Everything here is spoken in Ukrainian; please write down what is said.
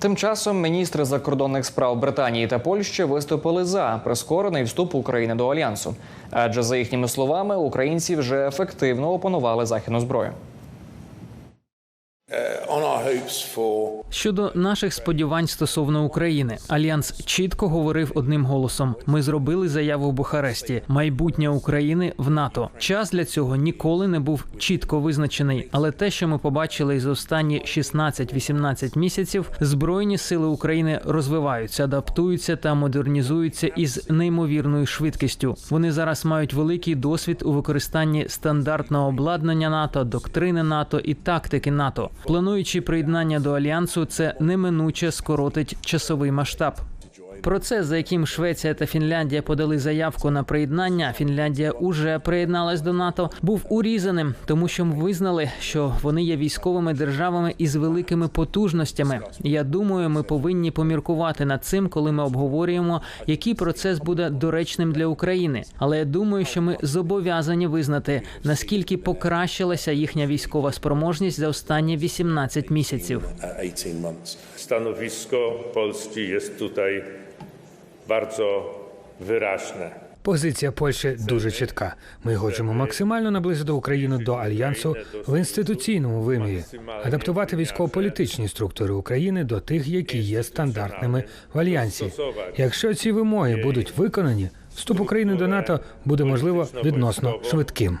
Тим часом міністри закордонних справ Британії та Польщі виступили за прискорений вступ України до альянсу. Адже за їхніми словами, українці вже ефективно опанували західну зброю. Щодо наших сподівань стосовно України, альянс чітко говорив одним голосом: ми зробили заяву в Бухаресті. Майбутнє України в НАТО. Час для цього ніколи не був чітко визначений. Але те, що ми побачили за останні 16-18 місяців, збройні сили України розвиваються, адаптуються та модернізуються із неймовірною швидкістю. Вони зараз мають великий досвід у використанні стандартного обладнання НАТО, доктрини НАТО і тактики НАТО. Плануючи приєднання до альянсу, це неминуче скоротить часовий масштаб. Процес, за яким Швеція та Фінляндія подали заявку на приєднання, Фінляндія уже приєдналась до НАТО, був урізаним, тому що ми визнали, що вони є військовими державами із великими потужностями. Я думаю, ми повинні поміркувати над цим, коли ми обговорюємо, який процес буде доречним для України. Але я думаю, що ми зобов'язані визнати, наскільки покращилася їхня військова спроможність за останні 18 місяців. 18 months. Stanowisko Polski jest tutaj bardzo wyraźne. Позиція Польщі дуже чітка. Ми хочемо максимально наблизити Україну до альянсу в інституційному вимірі, адаптувати військово-політичні структури України до тих, які є стандартними в альянсі. Якщо ці вимоги будуть виконані, вступ України до НАТО буде можливо відносно швидким.